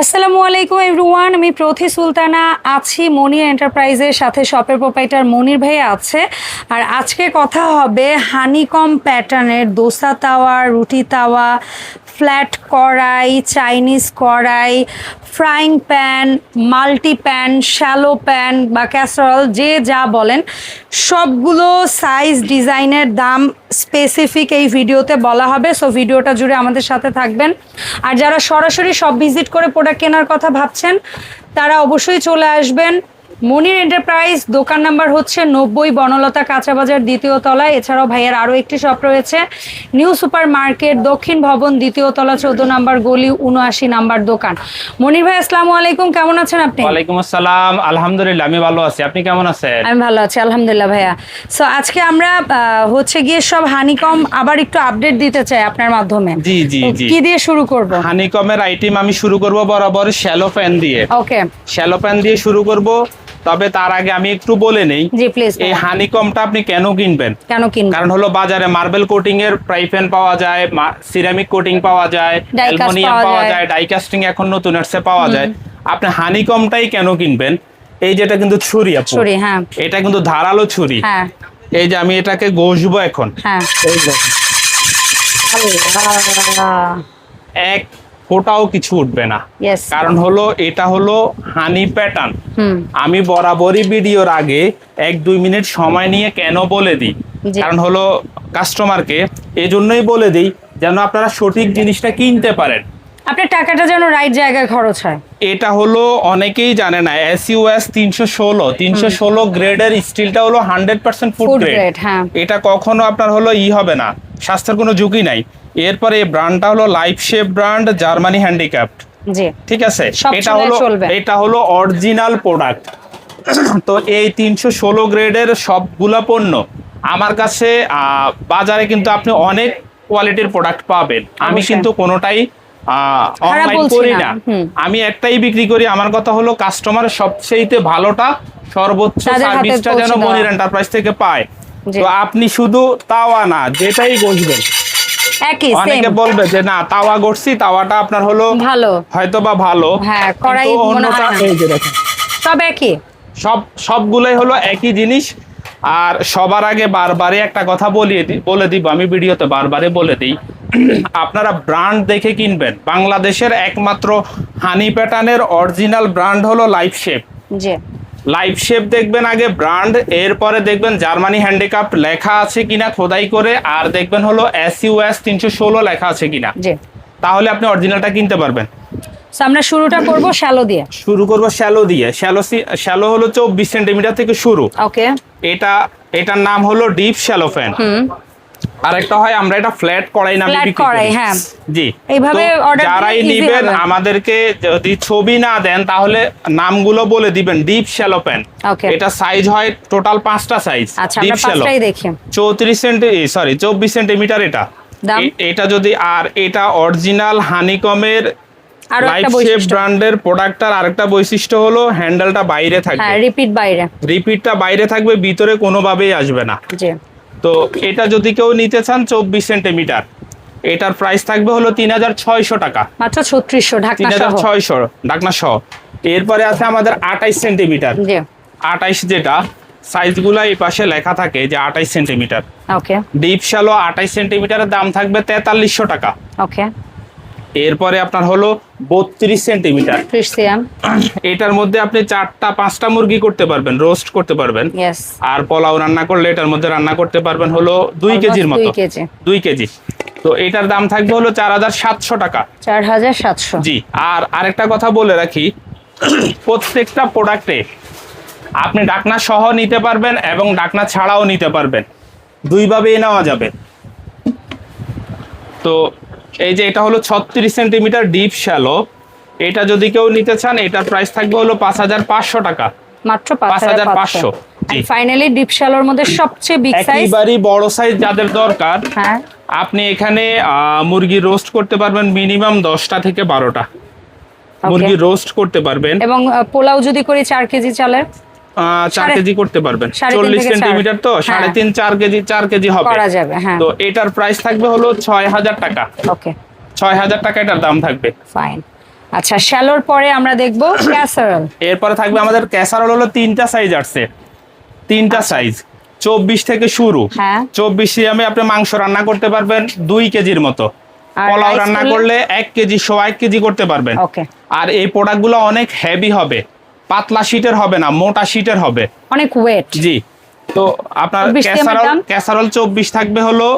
আসসালামু আলাইকুম এভরিওয়ান, আমি প্রথি সুলতানা আছি মনির এন্টারপ্রাইজের সাথে, শপের প্রোপাইটার মনির ভাই আছে। আর আজকে কথা হবে হানিকম প্যাটার্নের, দোসা তাওয়া, রুটি তাওয়া ফ্ল্যাট কড়াই, চাইনিজ কড়াই, frying pan, multi pan, shallow pan বা ক্যাসরল, যে যা বলেন, সবগুলো সাইজ ডিজাইনের দাম স্পেসিফিক এই ভিডিওতে বলা হবে। সো ভিডিওটা জুড়ে আমাদের সাথে থাকবেন। আর যারা সরাসরি সব ভিজিট করে প্রোডাক্ট কেনার কথা ভাবছেন, তারা অবশ্যই চলে আসবেন। মনির এন্টারপ্রাইজ দোকান নাম্বার হচ্ছে নব্বই বনলতা কাঁচা বাজার দ্বিতীয় তলায়। এছাড়াও ভাইয়ের আরও একটি শপ রয়েছে নিউ সুপার মার্কেট দক্ষিণ ভবন দ্বিতীয় তলা চোদ্দ নাম্বার গলি উনআশি নাম্বার দোকান। মনির ভাই আসসালামু আলাইকুম কেমন আছেন আপনি? ওয়ালাইকুম আসসালাম আলহামদুলিল্লাহ আমি ভালো আছি। আপনি কেমন আছেন? আমি ভালো আছি আলহামদুলিল্লাহ ভাইয়া। সো আজকে আমরা হচ্ছে গিয়ে সব হানিকম আবার একটু আপডেট দিতে চাই আপনার মাধ্যমে। জি জি জি। কি দিয়ে শুরু করব? হানিকমের আইটেম আমি শুরু করব বরাবর শ্যালো প্যান দিয়ে। ওকে শ্যালো প্যান দিয়ে শুরু করব। তবে তার আগে আমি একটু বলে নেই এই হানিকমটা আপনি কেন কিনবেন? কেন কিনবেন? কারণ হলো বাজারে মার্বেল কোটিং এর ফ্রাই প্যান পাওয়া যায় সিরামিক কোটিং পাওয়া যায় অ্যালুমিনিয়াম পাওয়া যায়। ডাইকাস্টিং এখন নতুন আসছে পাওয়া যায়। আপনি হানিকমটাই কেন কিনবেন? এই যেটা কিন্তু ছুরি আপু। ছুরি হ্যাঁ। এটা কিন্তু ধারালো ছুরি। হ্যাঁ। এই যে আমি এটাকে ঘষবো এখন। হ্যাঁ। এই দেখেন। এক ফোটাও কিছু উঠবে না। কারণ হলো এটা হলো হানি প্যাটার্ন আমি বরাবরই ভিডিওর আগে এক দুই মিনিট সময় নিয়ে কেন বলে দিই? কারণ হলো কাস্টমারকে এই জন্যই বলে দিই যেন আপনারা সঠিক জিনিসটা কিনতে পারেন। আপনার টাকাটা যেন রাইট জায়গায় খরচ হয়। এটা হলো অনেকেই জানে না এস ইউএস তিনশো ষোলো তিনশো ষোলো গ্রেডের স্টিলটা হলো হান্ড্রেড পার্সেন্ট ফুড গ্রেড হ্যাঁ। এটা কখনো আপনার হলো ই হবে না স্বাস্থ্যের কোনো ঝুঁকি নাই। এরপরে এই ব্র্যান্ডটা হলো life shape brand Germany handicapped জি। ঠিক আছে? এটা হলো এটা হলো অরিজিনাল প্রোডাক্ট তো এই তিনশো ষোলো গ্রেডের সবগুলা পণ্য আমার কাছে বাজারে কিন্তু আপনি অনেক কোয়ালিটির প্রোডাক্ট পাবেন। আমি কিন্তু কোনোটাই অনলাইন করি না, আমি একটাই বিক্রি করি। আমার কথা হলো কাস্টমার সবচেয়ে ভালোটা সর্বোচ্চ সার্ভিসটা যেন মনির এন্টারপ্রাইজ থেকে পায়। তো আপনি শুধু তাওয়া না যেটাই বসবেন একই অনেকে বলবে যে না তাওয়া গড়ছি তাওয়াটা আপনার হলো ভালো। হয়তো বা ভালো। হ্যাঁ, কড়াই কিন্তু অন্যটা এই যে দেখেন, সব একই? সব সবগুলোই হলো একই জিনিস। আর সবার আগে বারবারই একটা কথা বলিয়ে দি- বলে দিব আমি ভিডিওতে বারবারে বলে দিই। আপনারা ব্র্যান্ড দেখে কিনবেন। বাংলাদেশের একমাত্র হানি প্যাটার্নের অরিজিনাল ব্র্যান্ড হলো লাইফ শেপ। জি লাইফ শেপ দেখবেন আগে ব্র্যান্ড এরপরে দেখবেন জার্মানি হ্যান্ডিক্রাফট লেখা আছে কিনা খোদাই করে আর দেখবেন হলো এস ইউএস তিনশো ষোলো লেখা আছে কিনা। জি। তাহলে আপনি অরিজিনালটা কিনতে পারবেন। আমরা শুরুটা করব শ্যালো দিয়ে। শুরু করব শ্যালো দিয়ে। শ্যালো শ্যালো হলো চব্বিশ সেন্টিমিটার থেকে শুরু। ওকে এটা এটার নাম হলো ডিপ শ্যালো ফ্যান হুম। আরেকটা হয় আমরা এটা ফ্ল্যাট নামে Flat বিক্রি করি। হ্যাঁ। জি। এইভাবে দিলে যারাই নিবেন। আমাদেরকে যদি ছবি না দেন তাহলে নামগুলো বলে দিবেন ডিপ শ্যালো প্যান. এটা সাইজ হয় টোটাল পাঁচটা সাইজ আচ্ছা আমরা পাঁচটাই দেখি। চৌত্রিশ সেন্টি সরি চব্বিশ সেন্টিমিটার এটা। এটা যদি আর এটা অরিজিনাল হানিকমের আরও লাইফ একটা শেপ বৈশিষ্ট্য। ব্র্যান্ডের প্রোডাক্টটার আরেকটা বৈশিষ্ট্য হলো হ্যান্ডেলটা বাইরে থাকবে। হ্যাঁ রিপিট বাইরে। রিপিটটা বাইরে থাকবে ভিতরে কোনোভাবেই আসবে না। জি। তো এটা যদি কেউ নিতে চান চব্বিশ সেন্টিমিটার। এটার প্রাইস থাকবে হলো তিন হাজার ছয়শো টাকা। মাত্র ছত্রিশশো তিন ঢাকনা হাজার ছয়শো ডাকনা সহ। এরপরে আছে আমাদের আঠাইশ সেন্টিমিটার। জি। আঠাইশ যেটা সাইজগুলো এই পাশে লেখা থাকে যে সেন্টিমিটার। ওকে। ডিপ শ্যালো সেন্টিমিটারের দাম থাকবে তেতাল্লিশশো টাকা। ওকে। এরপরে আপনার হলো বত্রিশ সেন্টিমিটার। এটার মধ্যে আপনি চারটা পাঁচটা মুরগি করতে পারবেন রোস্ট করতে পারবেন। আর পোলাও রান্না করলে এটার মধ্যে রান্না করতে পারবেন হলো দুই কেজির মতো। দুই কেজি। তো এটার দাম থাকবে হলো চার হাজার সাতশো টাকা। চার হাজার সাতশো। জি আর আরেকটা কথা বলে রাখি প্রত্যেকটা প্রোডাক্টে আপনি ডাকনা সহ নিতে পারবেন এবং ডাকনা ছাড়াও নিতে পারবেন। দুইভাবেই নেওয়া যাবে। তো এই যে এটা হলো ছত্রিশ সেন্টিমিটার ডিপ শ্যালো। এটা যদি কেউ নিতে চান এটার প্রাইস থাকবে হলো পাঁচ হাজার পাঁচশো টাকা। মাত্র পাঁচ হাজার পাঁচশো। ফাইনালি ডিপ শ্যালোর মধ্যে সবচেয়ে বিগ সাইজ একেবারেই বড় সাইজ যাদের দরকার হ্যাঁ। আপনি এখানে মুরগি রোস্ট করতে পারবেন মিনিমাম দশটা থেকে বারোটা। মুরগি রোস্ট করতে পারবেন। এবং পোলাও যদি করি চার কেজি চালের? চার কেজি করতে পারবেন। চল্লিশ সেন্টিমিটার তো? হ্যাঁ। সাড়ে তিন চার কেজি চার কেজি হবে। হ্যাঁ। তো এটার প্রাইস থাকবে হলো ছয় হাজার টাকা। ওকে। ছয় হাজার টাকা এটার দাম থাকবে। ফাইন আচ্ছা শ্যালোর পরে আমরা দেখব ক্যাসারল এরপরে থাকবে আমাদের ক্যাসারোল হলো তিনটা সাইজ আসছে তিনটা সাইজ চব্বিশ থেকে শুরু। হ্যাঁ। চব্বিশ সিএমে আপনি মাংস রান্না করতে পারবেন দুই কেজির মতো। পোলাও রান্না করলে? এক কেজি শো এক কেজি করতে পারবেন। আর এই প্রোডাক্টগুলো অনেক হেভি হবে। পাতলা শীটের হবে না মোটা শীটের হবে। অনেক ওয়েট জি তো আপনার 24 CM এর ক্যাসারল ক্যাসারল চব্বিশ থাকবে হলো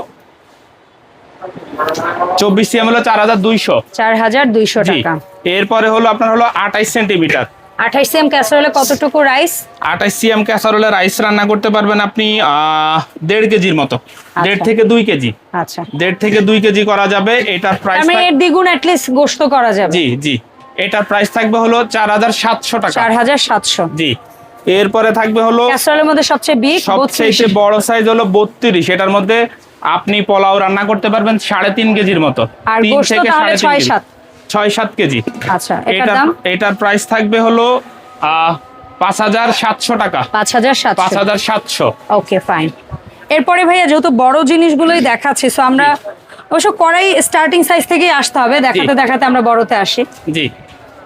চব্বিশ সিএম হলো চার হাজার দুইশো। চার হাজার দুইশো টাকা। এরপরে হলো আপনার হলো আঠাইশ সেন্টিমিটার। আঠাইশ এম ক্যাসারলে কতটুকু রাইস আঠাইশ সিএম ক্যাসারোলে রাইস রান্না করতে পারবেন আপনি দেড় কেজির মতো। দেড় থেকে দুই কেজি। আচ্ছা। দেড় থেকে দুই কেজি করা যাবে এটার প্রাইস মানে এর দ্বিগুণ অ্যাটলিস্ট গোস্ত করা যাবে। জি জি। এটার প্রাইস থাকবে হলো চার হাজার সাতশো টাকা। চার হাজার সাতশো। জি। এরপরে থাকবে হলো ক্যাসারলের মধ্যে সবচেয়ে বিগ সবচেয়ে বড় সাইজ হলো বত্রিশ। এটার মধ্যে আপনি পোলাও রান্না করতে পারবেন সাড়ে তিন কেজির মতো। তিন থেকে সাড়ে ছয়। সাত। ছয় সাত কেজি। আচ্ছা এটার এটার প্রাইস থাকবে হলো পাঁচ হাজার সাতশো টাকা। পাঁচ হাজার পাঁচ হাজার সাতশো। ওকে ফাইন এরপরে ভাইয়া যেহেতু বড় জিনিসগুলোই দেখাচ্ছি সো আমরা অবশ্য কড়াই স্টার্টিং সাইজ থেকেই আসতে হবে। দেখাতে দেখাতে আমরা বড়তে আসি। জি।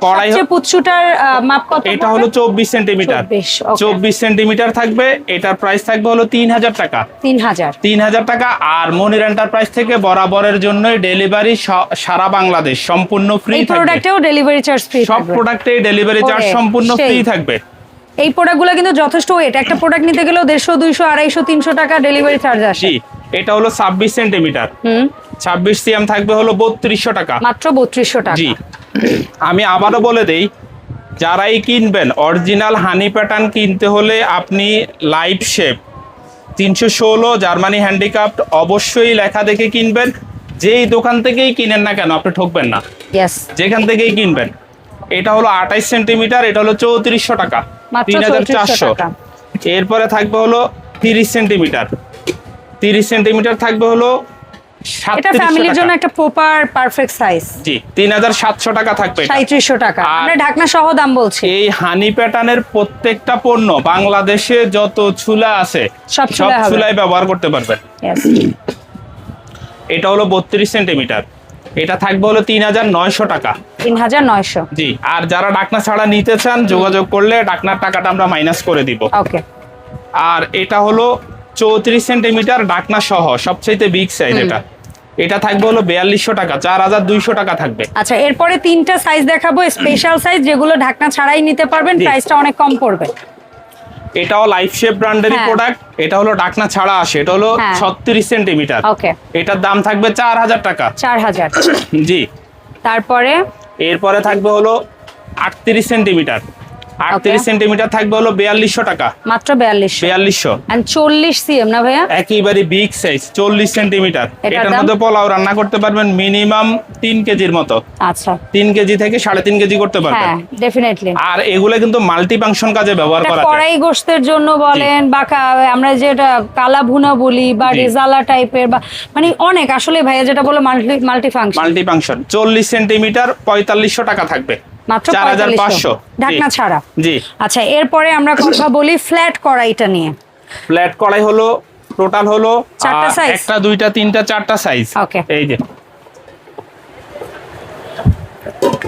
কড়াই পুচ্ছুটার মাপ কত এটা হলো চব্বিশ সেন্টিমিটার। 24, okay. সেন্টিমিটার থাকবে এটার প্রাইস থাকবে হলো তিন হাজার টাকা। টাকা আর মনির এন্টারপ্রাইজ থেকে বরাবরের জন্য ডেলিভারি সারা বাংলাদেশ সম্পূর্ণ ফ্রি এই থাকবে। প্রোডাক্টেও ডেলিভারি চার্জ ফ্রি সব প্রোডাক্টে ডেলিভারি চার্জ সম্পূর্ণ ফ্রি থাকবে। এই প্রোডাক্টগুলো কিন্তু যথেষ্ট ওয়েট একটা প্রোডাক্ট নিতে গেলেও দেড়শো দুইশো আড়াইশো তিনশো টাকা ডেলিভারি চার্জ আসে। এটা হলো ছাব্বিশ সেন্টিমিটার। হুম। ছাব্বিশ সিএম থাকবে হলো বত্রিশশো টাকা। মাত্র বত্রিশশো টাকা। আমি আবারও বলে দেই যারাই কিনবেন অরিজিনাল হানি প্যাটার্ন কিনতে হলে আপনি লাইট শেপ তিনশো ষোলো জার্মানি হ্যান্ডিক্রাফট অবশ্যই লেখা দেখে কিনবেন। যেই দোকান থেকেই কিনেন না কেন আপনি ঠকবেন না। যেখান থেকেই কিনবেন। এটা হলো আঠাইশ সেন্টিমিটার এটা হলো চৌত্রিশশো টাকা। তিন হাজার চারশো। টাকা। এরপরে থাকবে হলো তিরিশ সেন্টিমিটার। তিরিশ সেন্টিমিটার থাকবে হলো এটা ফ্যামিলির জন্য একটা প্রপার পারফেক্ট সাইজ জি তিন হাজার সাতশো টাকা থাকবে এটা। সাঁত্রিশশো টাকা। আমরা ঢাকনা সহ দাম বলছি। এই হানি প্যাটার্নের প্রত্যেকটা পণ্য বাংলাদেশে যত চুলা আছে সব চুলায় ব্যবহার করতে পারবেন। এটা হলো বত্রিশ সেন্টিমিটার। এটা থাকবে হলো তিন হাজার নয়শো টাকা। তিন হাজার নয়শো। জি আর যারা ডাকনা ছাড়া নিতে চান যোগাযোগ করলে ডাকনার টাকাটা আমরা মাইনাস করে দিব। ওকে আর এটা হলো চৌত্রিশ সেন্টিমিটার ডাকনা সহ সবচেয়ে বিগ সাইজ এটা। এটা থাকবে হলো বিয়াল্লিশশো টাকা চার হাজার দুইশো টাকা থাকবে। আচ্ছা এরপরে তিনটা সাইজ দেখাবো স্পেশাল সাইজ যেগুলো ঢাকনা ছাড়াই নিতে পারবেন। প্রাইসটা অনেক কম পড়বে। এটাও লাইফ শেপ ব্র্যান্ডেরই। প্রোডাক্ট এটা হলো ডাকনা ছাড়া আসে এটা হলো হ্যাঁ। ছত্রিশ সেন্টিমিটার ওকে। এটার দাম থাকবে চার হাজার টাকা। চার হাজার। জি। তারপরে? এরপরে থাকবে হলো আটত্রিশ সেন্টিমিটার আটত্রিশ সেন্টিমিটার থাকবে হলো বিয়াল্লিশশো টাকা। মাত্র বিয়াল্লিশশো। বিয়াল্লিশশো। অ্যান্ড চল্লিশ সিএম না ভাইয়া? একেবারে বিগ সাইজ চল্লিশ সেন্টিমিটার। এটার মধ্যে পোলাও রান্না করতে পারবেন মিনিমাম তিন কেজির মতো। আচ্ছা। তিন কেজি থেকে সাড়ে তিন কেজি করতে পারবেন। হ্যাঁ ডেফিনেটলি আর এগুলো কিন্তু মাল্টি ফাংশন কাজে ব্যবহার করা যায়। কড়াই গোস্তের জন্য বলেন বা আমরা যেটা কালা ভুনা বলি বা। রেজালা টাইপের বা মানে অনেক আসলে ভাইয়া যেটা বলো multi multi function multi function চল্লিশ সেন্টিমিটার পঁয়তাল্লিশশো টাকা থাকবে। মাত্র চার হাজার পাঁচশো। ঢাকনা ছাড়া। জি। আচ্ছা এরপরে আমরা কথা বলি ফ্ল্যাট কড়াইটা নিয়ে। ফ্ল্যাট কড়াই হলো টোটাল হলো চারটা size? একটা দুইটা তিনটা চারটা সাইজ. এই যে।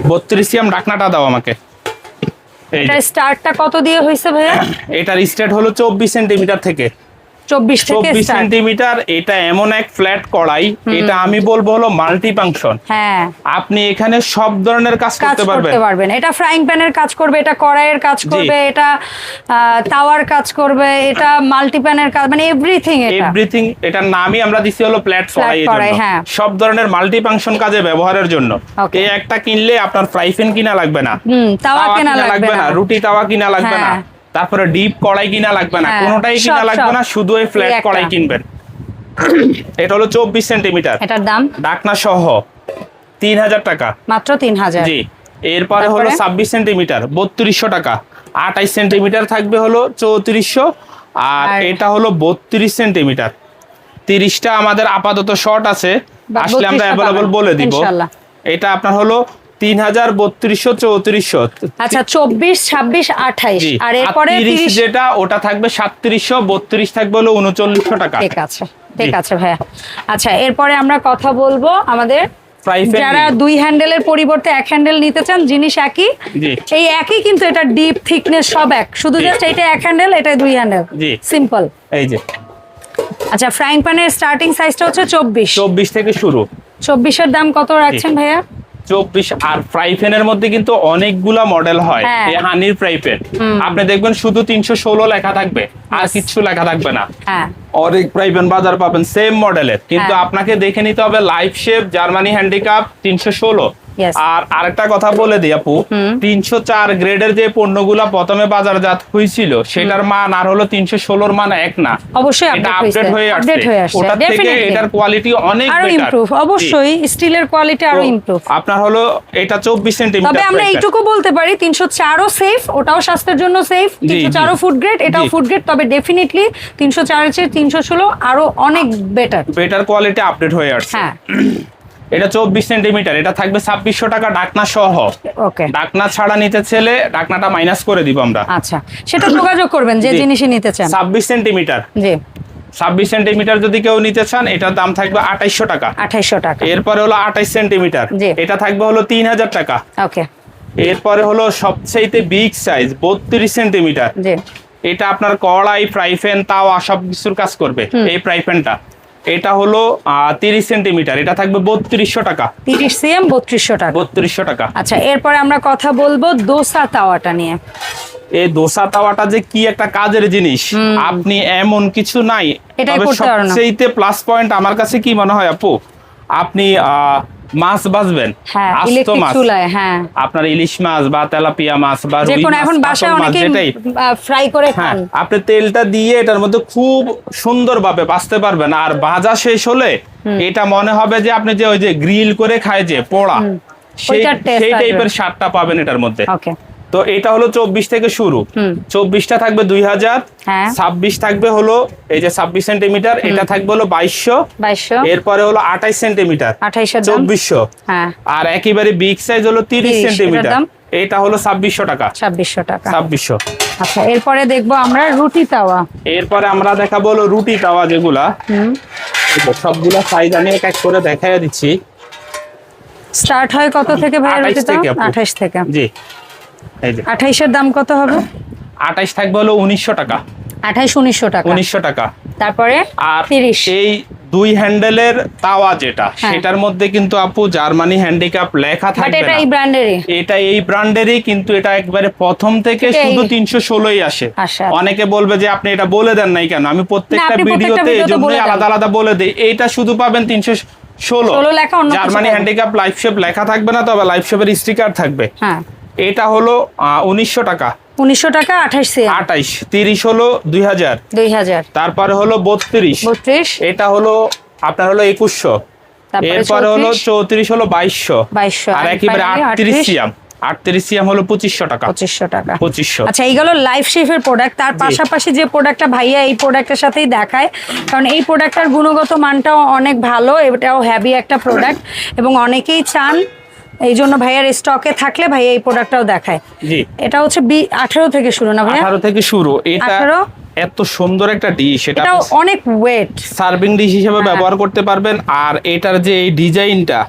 বত্রিশ সিএম ডাকনাটা দাও আমাকে। এটার স্টার্টটা কত দিয়ে হয়েছে ভাইয়া? এটার স্টেট হলো চব্বিশ সেন্টিমিটার থেকে। চব্বিশ সেন্টিমিটার এটা এমন এক ফ্ল্যাট কড়াই এটা আমি বলব হলো মাল্টি ফাংশন হ্যাঁ। আপনি এখানে সব ধরনের কাজ করতে পারবেন। এটা ফ্রাইং প্যানের কাজ করবে এটা কড়াইয়ের কাজ করবে এটা তাওয়ার কাজ করবে এটা মাল্টি প্যানের কাজ মানে এভরিথিং এটা। এভরিথিং এটার নামই আমরা দিছি হলো Flat কড়াই হ্যাঁ। সব ধরনের মাল্টি ফাংশন কাজে ব্যবহারের জন্য। এই একটা কিনলে আপনার ফ্রাই প্যান কিনা লাগবে না। তাওয়া কেনা লাগবে না। রুটি তাওয়া কিনা লাগবে না। হ্যাঁ। তারপরে ডিপ কড়াই কিনা লাগবে না হ্যাঁ, কোনোটাই কিনা লাগবে না শুধু এই ফ্ল্যাট কড়াই কিনবেন। এটা হলো চব্বিশ সেন্টিমিটার এটার দাম? ডাকনা সহ তিন হাজার টাকা। মাত্র তিন হাজার। জি। এরপরে হলো? ছাব্বিশ সেন্টিমিটার বত্রিশশো টাকা। আঠাইশ সেন্টিমিটার থাকবে হলো চৌত্রিশশো আর এটা হলো বত্রিশ সেন্টিমিটার তিরিশটা আমাদের আপাতত শর্ট আছে। আসলে আমরা 32টা অ্যাভেলেবল বলে দিব। এটা আপনার হলো তিন হাজার বত্রিশশো চৌত্রিশশো। আচ্ছা চব্বিশ ছাব্বিশ আঠাইশ। আর এরপরে যেটা ওটা থাকবে সাতত্রিশশো বত্রিশ থাকবে হলো উনচল্লিশশো টাকা। ঠিক আছে ঠিক আছে ভাইয়া। আচ্ছা এরপরে আমরা কথা বলব আমাদের যারা দুই হ্যান্ডেলের পরিবর্তে এক হ্যান্ডেল নিতে চান জিনিস একই। এই একই কিন্তু এটা ডিপ থিকনেস সব এক। শুধু জাস্ট এটা এক হ্যান্ডেল এটা দুই হ্যান্ডেল সিম্পল এই যে। আচ্ছা ফ্রাইং প্যানের স্টার্টিং সাইজটা হচ্ছে চব্বিশ। চব্বিশ থেকে শুরু। চব্বিশের দাম কত রাখছেন ভাইয়া? চব্বিশ আর ফ্রাই প্যানের মধ্যে কিন্তু অনেকগুলা মডেল হয়। হ্যাঁ। এই হানির ফ্রাই প্যান আপনি দেখবেন শুধু তিনশো ষোলো লেখা থাকবে আর কিছু লেখা থাকবে না। হ্যাঁ। অনেক ফ্রাই প্যান বাজার পাবেন সেম মডেলের কিন্তু হ্যাঁ। আপনাকে দেখে নিতে হবে লাইফ শেপ জার্মানি হ্যান্ডিক্যাপ তিনশো ষোলো. আর আরেকটা কথা বলে দিই আপু তিনশো চার গ্রেডের যে পণ্যগুলা প্রথমে বাজারজাত হয়েছিল সেটার মান আর হলো তিনশো ষোলোর মান এক না। অবশ্যই এটা আপডেট হয়ে আসছে। থেকে এটার কোয়ালিটি অনেক আরও ইমপ্রুভ অবশ্যই স্টিলের কোয়ালিটি আরও ইমপ্রুভ আপনার হলো এটা চব্বিশ সেন্টিমিটার তবে আমরা এইটুকু বলতে পারি তিনশো চারও সেফ ওটাও স্বাস্থ্যের জন্য সেফ জি, তিনশো জি। চারও ফুড গ্রেড এটাও। ফুড গ্রেড তবে ডেফিনেটলি তিনশো চারের চেয়ে তিনশো ষোলো আরও অনেক বেটার বেটার কোয়ালিটি আপডেট হয়ে আসছে। হ্যাঁ। এটা চব্বিশ সেন্টিমিটার এটা থাকবে ছাব্বিশশো টাকা ডাকনা সহ। ওকে। ডাকনা ছাড়া নিতে ছেলে ডাকনাটা মাইনাস করে দিব আমরা। আচ্ছা সেটা যোগাযোগ করবেন যে। জিনিসই নিতে চান। ছাব্বিশ সেন্টিমিটার। জি। ছাব্বিশ সেন্টিমিটার যদি কেউ নিতে চান এটার দাম থাকবে আঠাইশশো টাকা। আঠাইশশো টাকা। এরপরে হলো আঠাইশ সেন্টিমিটার। এটা থাকবে হলো তিন হাজার টাকা। ওকে। এরপরে হলো সবচাইতে বিগ সাইজ বত্রিশ সেন্টিমিটার। এটা আপনার কড়াই ফ্রাই প্যান তাওয়া সব কিছুর কাজ করবে এই ফ্রাই প্যানটা। এটা হলো তিরিশ সেন্টিমিটার। এটা থাকবে বত্রিশশো টাকা। তিরিশ সিএম বত্রিশশো টাকা। বত্রিশশো টাকা। আচ্ছা এরপরে আমরা কথা বলব দোসা তাওয়াটা নিয়ে। এই দোসা তাওয়াটা যে কি একটা কাজের জিনিস। আপনি এমন কিছু নাই। তবে। সবচেয়ে প্লাস পয়েন্ট আমার কাছে কি মনে হয় আপু? আপনি আহ, মাছ বাজবেন হ্যাঁ আস্ত মাছ। হ্যাঁ। আপনার ইলিশ মাছ বা তেলাপিয়া মাছ বা রুই মাছ, এখন বাসায় অনেকে ফ্রাই করে হ্যাঁ খান। আপনি তেলটা দিয়ে এটার মধ্যে খুব সুন্দরভাবে বাঁচতে পারবেন। আর ভাজা শেষ হলে এটা মনে হবে যে আপনি যে ওই যে গ্রিল করে খায় যে পোড়া সেই টাইপের স্বাদটা পাবেন এটার মধ্যে। ওকে তো এটা হলো চব্বিশ থেকে শুরু। চব্বিশটা থাকবে দুই হাজার হ্যাঁ। ছাব্বিশ থাকবে হলো এই যে ছাব্বিশ সেন্টিমিটার এটা থাকবে হলো বাইশশো বাইশশো। এরপরে হলো আঠাইশ সেন্টিমিটার চব্বিশশো। হ্যাঁ। আর একেবারে বিগ সাইজ হলো তিরিশ সেন্টিমিটার। এটা হলো ছাব্বিশশো টাকা। ছাব্বিশশো টাকা। ছাব্বিশশো। আচ্ছা এরপরে দেখব আমরা রুটি তাওয়া। এরপরে আমরা দেখাবো হলো রুটি তাওয়া যেগুলা। সবগুলা সাইজ আমি এক এক করে দেখাই দিচ্ছি। স্টার্ট হয় কত থেকে ভাই 28 রুটি থেকে তাওয়া? আপু। আঠাইশ থেকে। জি। আঠাইশের দাম কত হবে? আঠাইশ থাকবে হলো উনিশশো টাকা। আঠাইশ উনিশশো টাকা। উনিশশো টাকা। তারপরে আর এই দুই হ্যান্ডেলের তাওয়া যেটা হ্যাঁ। সেটার মধ্যে কিন্তু আপু জার্মানি হ্যান্ডিক্যাপ লেখা থাকবে এটা এই ব্র্যান্ডেরই। এটা এই ব্র্যান্ডেরই কিন্তু এটা একবারে প্রথম থেকে শুধু তিনশো ষোলোই আসে। আসে, আচ্ছা। অনেকে বলবে যে আপনি এটা বলে দেন নাই কেন? আমি প্রত্যেকটা ভিডিওতে এই ভিডিওতে জন্যই বলে দেন। আলাদা আলাদা বলে দিই। এইটা শুধু পাবেন তিনশো ষোলো। 16 লেখা, অন্য জার্মানি। হ্যান্ডিক্যাপ লাইফ শেপ লেখা থাকবে না তবে লাইফ শেপের স্টিকার থাকবে। হ্যাঁ। এটা হলো উনিশশো টাকা। উনিশশো টাকা আঠাইশ আঠাইশ তিরিশ হলো দুই হাজার। দুই হাজার। তারপরে হলো বত্রিশ। বত্রিশ। এটা হলো আপনার হলো একুশশো। তারপরে এরপরে হলো চৌত্রিশ হলো বাইশশো। 2200, আর একেবারে আটত্রিশ 38 সিয়াম আটত্রিশ হলো পঁচিশশো টাকা। পঁচিশশো টাকা। পঁচিশশো। আচ্ছা এইগুলো লাইফ শেফের প্রোডাক্ট তার পাশাপাশি যে প্রোডাক্টটা ভাইয়া এই প্রোডাক্টের সাথেই দেখায় কারণ এই প্রোডাক্টটার গুণগত মানটাও অনেক ভালো এটাও হ্যাভি একটা প্রোডাক্ট এবং অনেকেই চান এই জন্য ভাইয়ার স্টকে থাকলে ভাইয়া এই প্রোডাক্টটাও দেখায়। জি। এটা হচ্ছে বি আঠেরো থেকে শুরু না ভাইয়া? আঠারো থেকে শুরু। এটা 18 এত সুন্দর একটা ডিশ এটা অনেক ওয়েট সার্ভিং ডিশ হিসেবে হ্যাঁ। ব্যবহার করতে পারবেন। আর এটার যে এই ডিজাইনটা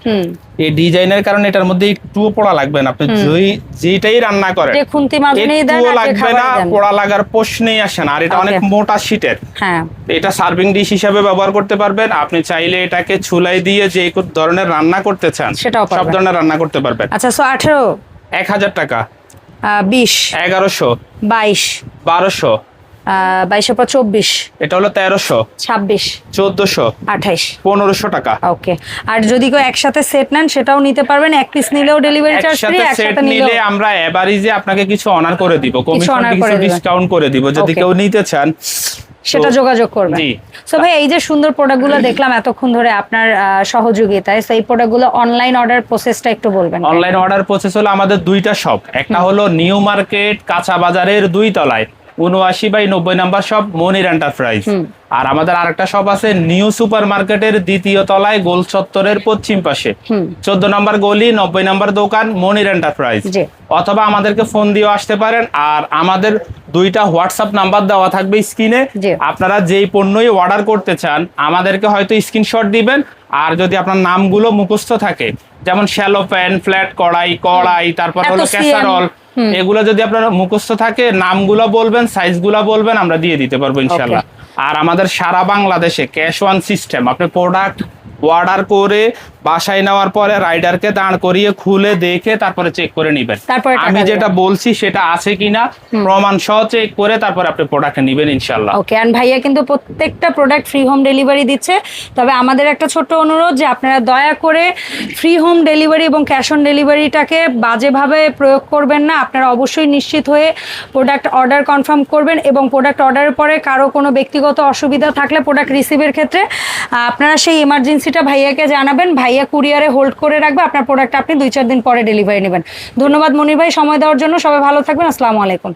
এই ডিজাইনের কারণে এটার মধ্যে একটুও পোড়া লাগবে না। আপনি যেই যেটাই রান্না করেন আর লাগবে না পোড়া লাগার প্রশ্নেই আসে না। আর এটা অনেক মোটা শীটের হ্যাঁ। এটা সার্ভিং ডিশ হিসেবে ব্যবহার করতে পারবেন। আপনি চাইলে এটাকে ছুলাই দিয়ে যে কোনো ধরনের রান্না করতে চান সেটাও সব ধরনের রান্না করতে পারবেন। আচ্ছা সো আঠেরো? এক হাজার টাকা। বিশ? এগারোশো। বাইশ? বারোশো। বাইশের পর চব্বিশ। এটা হলো তেরোশো। ছাব্বিশ। চোদ্দশো। আঠাইশ। পনেরোশো টাকা। ওকে। আর যদি কেউ একসাথে সেট নেন সেটাও নিতে পারবেন। এক পিস নিলেও ডেলিভারি চার্জ ফ্রি একসাথে সেট নিলে আমরা এভারেজে আপনাকে কিছু অনার করে দিব কমিশন কিছু ডিসকাউন্ট করে দিব। যদি কেউ নিতে চান সেটা যোগাযোগ করবেন। সো ভাই এই যে সুন্দর প্রোডাক্টগুলো দেখলাম এতক্ষণ ধরে আপনার সহযোগিতায় সেই প্রোডাক্টগুলো অনলাইন অর্ডার প্রসেসটা একটু বলবেন। অনলাইন অর্ডার প্রসেস হলো আমাদের দুইটা শপ একটা হলো নিউ মার্কেট কাঁচা বাজারের দুই তলায়। উনআশি বাই নব্বই নাম্বার শপ মনির এন্টারপ্রাইজ আর আমাদের আরেকটা শপ আছে নিউ সুপার মার্কেটের দ্বিতীয় তলায় গোল চত্বরের পশ্চিম পাশে। চোদ্দ নম্বর গলি নব্বই নম্বর দোকান মনির এন্টারপ্রাইজ। অথবা আমাদেরকে ফোন দিয়েও আসতে পারেন। আর আমাদের দুইটা হোয়াটসঅ্যাপ নাম্বার দেওয়া থাকবে স্ক্রিনে আপনারা যেই পণ্যই অর্ডার করতে চান আমাদেরকে হয়তো স্ক্রিনশট দিবেন। আর যদি আপনার নামগুলো মুখস্থ থাকে যেমন শ্যালো প্যান ফ্ল্যাট কড়াই কড়াই তারপর হলো ক্যাসারল এগুলো যদি আপনার মুখস্থ থাকে নামগুলো বলবেন সাইজগুলো বলবেন আমরা দিয়ে দিতে পারব ইনশাল্লাহ আর আমাদের সারা বাংলাদেশে ক্যাশ ওয়ান সিস্টেম আপনি প্রোডাক্ট অর্ডার করে বাসায় নেওয়ার পরে রাইডারকে দাঁড় করিয়ে খুলে দেখে তারপরে চেক করে নিবেন। তারপরে আমি যেটা বলছি সেটা আছে কিনা প্রমাণ সহ চেক করে তারপরে আপনি প্রোডাক্ট নেবেন ইনশাল্লাহ ওকে অ্যান্ড ভাইয়া কিন্তু প্রত্যেকটা প্রোডাক্ট ফ্রি হোম ডেলিভারি দিচ্ছে। তবে আমাদের একটা ছোট্ট অনুরোধ যে আপনারা দয়া করে ফ্রি হোম ডেলিভারি এবং ক্যাশ অন ডেলিভারিটাকে বাজেভাবে প্রয়োগ করবেন না। আপনারা অবশ্যই নিশ্চিত হয়ে প্রোডাক্ট অর্ডার কনফার্ম করবেন এবং প্রোডাক্ট অর্ডারের পরে কারও কোনো ব্যক্তিগত অসুবিধা থাকলে প্রোডাক্ট রিসিভের ক্ষেত্রে আপনারা সেই ইমার্জেন্সিটা ভাইয়াকে জানাবেন, ভাইয়া কুরিয়ারে হোল্ড করে রাখবে, আপনার প্রোডাক্ট আপনি দুই চার দিন পরে ডেলিভারি নেবেন। ধন্যবাদ মনির ভাই, সময় দেওয়ার জন্য সবাই ভালো থাকবেন, আসসালামু আলাইকুম।